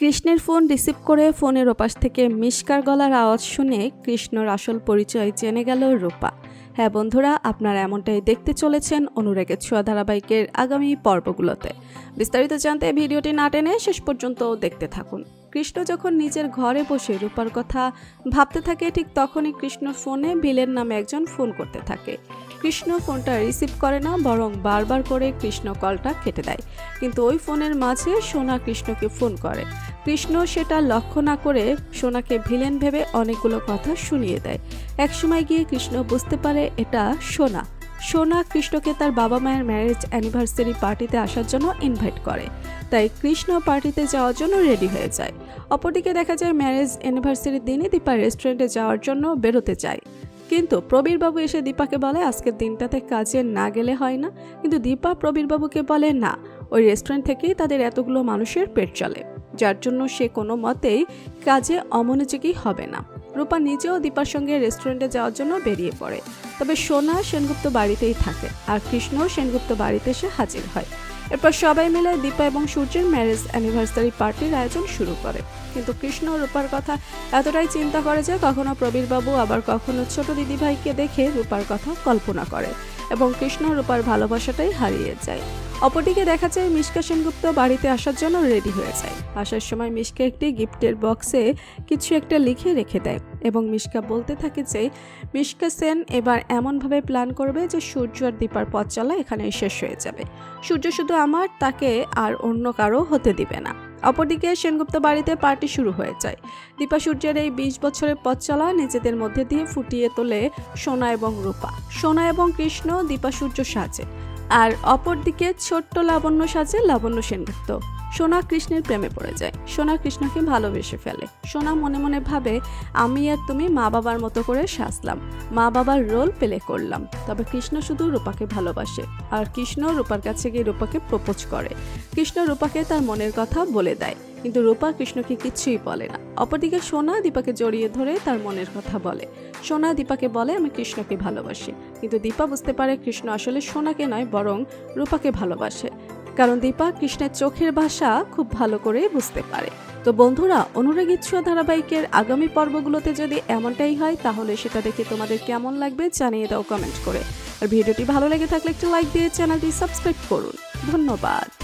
কৃষ্ণের phone receive করে ফোনের ওপাশ থেকে মিষ্কার গলার আওয়াজ শুনে কৃষ্ণর আসল পরিচয় জেনে গেল রূপা। হ্যাঁ বন্ধুরা, আপনারা এমনটাই দেখতে চলেছেন অনুরাগের ছোঁয়া ধারাবাহিকের আগামী পর্বগুলোতে। বিস্তারিত জানতে ভিডিওটি না টেনে শেষ পর্যন্ত দেখতে থাকুন। কৃষ্ণ যখন নিজের ঘরে বসে রূপার কথা ভাবতে থাকে, ঠিক তখনই কৃষ্ণর ফোনে বিলের নামে একজন ফোন করতে থাকে। কৃষ্ণ ফোনটা রিসিভ করে না, বরং বারবার করে কৃষ্ণ কলটা কেটে দেয়। কিন্তু ওই ফোনের মাঝে সোনা কৃষ্ণকে ফোন করে। কৃষ্ণ সেটা লক্ষ্য না করে সোনাকে ভিলেন ভেবে অনেকগুলো কথা শুনিয়ে দেয়। একসময় গিয়ে কৃষ্ণ বুঝতে পারে এটা সোনা। সোনা কৃষ্ণকে তার বাবা মায়ের ম্যারেজ অ্যানিভার্সারি পার্টিতে আসার জন্য ইনভাইট করে। তাই কৃষ্ণ পার্টিতে যাওয়ার জন্য রেডি হয়ে যায়। অপরদিকে দেখা যায় ম্যারেজ অ্যানিভার্সারির দিনে দীপা রেস্টুরেন্টে যাওয়ার জন্য বেরোতে চায় কিন্তু প্রবীরবাবু এসে দীপাকে বলে, আজকের দিনটাতে কাজে না গেলে হয় না। কিন্তু দীপা প্রবীরবাবুকে বলে, না, ওই রেস্টুরেন্ট থেকেই তাদের এতগুলো মানুষের পেট চলে। যার জন্য সে কোনো মতেই কাজে অমনোযোগী হবে না। রূপা নিজেও দীপার সঙ্গে রেস্টুরেন্টে যাওয়ার জন্য বেরিয়ে পড়ে। তবে সোনা সেনগুপ্ত বাড়িতেই থাকে আর কৃষ্ণ সেনগুপ্ত বাড়িতে এসে হাজির হয়। এরপর সবাই মিলে দীপা এবং সূর্যের ম্যারেজ অ্যানিভার্সারি পার্টির আয়োজন শুরু করে। কিন্তু কৃষ্ণ রূপার কথা এতটাই চিন্তা করে যে কখনো প্রবীরবাবু, আবার কখনো ছোট দিদিভাইকে দেখে রূপার কথা কল্পনা করে এবং কৃষ্ণ রূপার ভালোবাসাটাই হারিয়ে যায়। অপরদিকে দেখা যায়, মিশকা সেনগুপ্ত বাড়িতে আসার জন্য রেডি হয়ে যায়। আসার সময় মিশকা একটি গিফটের বক্সে কিছু একটা লিখে রেখে দেয়। এবং মিশকা বলতে থাকে যে মিশকা সেন এবার এমনভাবে প্ল্যান করবে যে সূর্য আর দীপার পথ চলা এখানে শেষ হয়ে যাবে। সূর্য শুধু আমার, তাকে আর অন্য কারও হতে দিবে না। অপরদিকে সেনগুপ্ত বাড়িতে পার্টি শুরু হয়ে যায়। দীপা সূর্যের এই বিশ বছরের পথ চলা নিজেদের মধ্যে দিয়ে ফুটিয়ে তোলে সোনা এবং রূপা। সোনা এবং কৃষ্ণ দীপা সূর্য সাজে। আর অপরদিকে ছোট্ট লাবণ্য সাজে লাবণ্য সেনগুপ্ত সোনা কৃষ্ণের প্রেমে পড়ে যায়। সোনা কৃষ্ণকে ভালোবেসে ফেলে। সোনা মনে মনে ভাবে, আমি আর তুমি মা বাবার মতো করে সাজলাম। মা বাবার রোল পেলে করলাম। তবে কৃষ্ণ শুধু রূপাকে ভালোবাসে আর কৃষ্ণ রূপার কাছে গিয়ে রূপাকে প্রপোজ করে। কৃষ্ণ রূপাকে তার মনের কথা বলে দেয়। কিন্তু রূপা কৃষ্ণকে কিছুই বলে না। অপরদিকে সোনা দীপাকে জড়িয়ে ধরে তার মনের কথা বলে। সোনা দীপাকে বলে, আমি কৃষ্ণকে ভালোবাসি। কিন্তু দীপা বুঝতে পারে কৃষ্ণ আসলে সোনাকে নয়, বরং রূপাকে ভালোবাসে। কারণ দীপা কৃষ্ণের চোখের ভাষা খুব ভালো করে বুঝতে পারে। তো বন্ধুরা, অনুরাগী ছোঁয়া ধারাবাহিকের আগামী পর্বগুলোতে যদি এমনটাই হয়, তাহলে সেটা দেখে তোমাদের কেমন লাগবে জানিয়ে দাও কমেন্ট করে। আর ভিডিওটি ভালো লেগে থাকলে একটু লাইক দিয়ে চ্যানেলটি সাবস্ক্রাইব করুন। ধন্যবাদ।